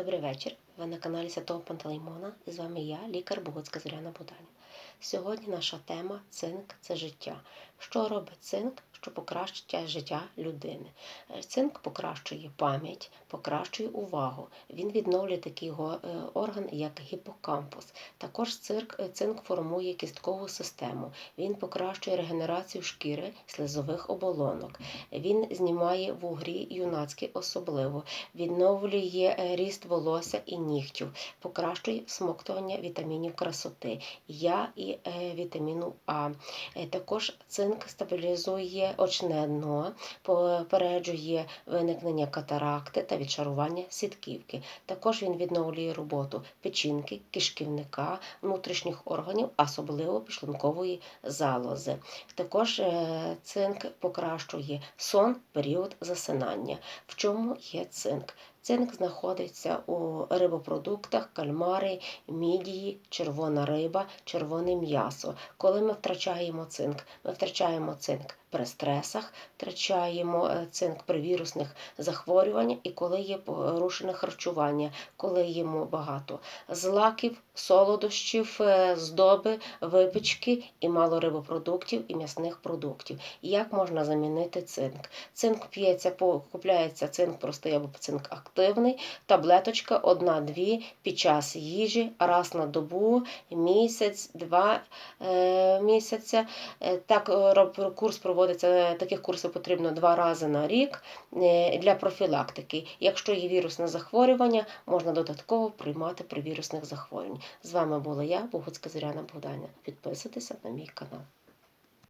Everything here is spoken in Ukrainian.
Добрий вечір. Ви на каналі Святого Пантелеймона і з вами я, лікар Богоцька Зоряна Буданя. Сьогодні наша тема цинк це життя. Що робить цинк, що покращує життя людини? Е, Цинк покращує пам'ять, покращує увагу. Він відновлює такий е, орган, як гіпокампус. Також е, цинк формує кісткову систему. Він покращує регенерацію шкіри, слизових оболонок. Він знімає вугрі юнацькі особливо, відновлює ріст волосся і нігтів, покращує всмоктування вітамінів красоти, я і е, вітаміну А. Е, Також цинк стабілізує очне дно, попереджує виникнення катаракти та відшарування сітківки. Також він відновлює роботу печінки, кишківника, внутрішніх органів, особливо підшлункової залози. Також е, цинк покращує сон, період засинання. В чому є цинк? Цинк знаходиться у рибопродуктах, кальмари, мідії, червона риба, червоне м'ясо. Коли ми втрачаємо цинк, ми втрачаємо цинк при стресах, втрачаємо е, цинк при вірусних захворюваннях і коли є порушене харчування, коли їмо багато злаків, солодощів, е, здоби, випічки і мало рибопродуктів і м'ясних продуктів. Як можна замінити цинк? Цинк п'ється, купляється цинк простий або цинк активний, таблеточка одна-дві під час їжі, раз на добу, місяць, два е, місяця. Е, Так, курс проводиться, таких курсів потрібно два рази на рік е, для профілактики. Якщо є вірусне захворювання, можна додатково приймати при вірусних захворюваннях. З вами була я, Богуцька Зоряна Богданя. Підписуйтеся на мій канал.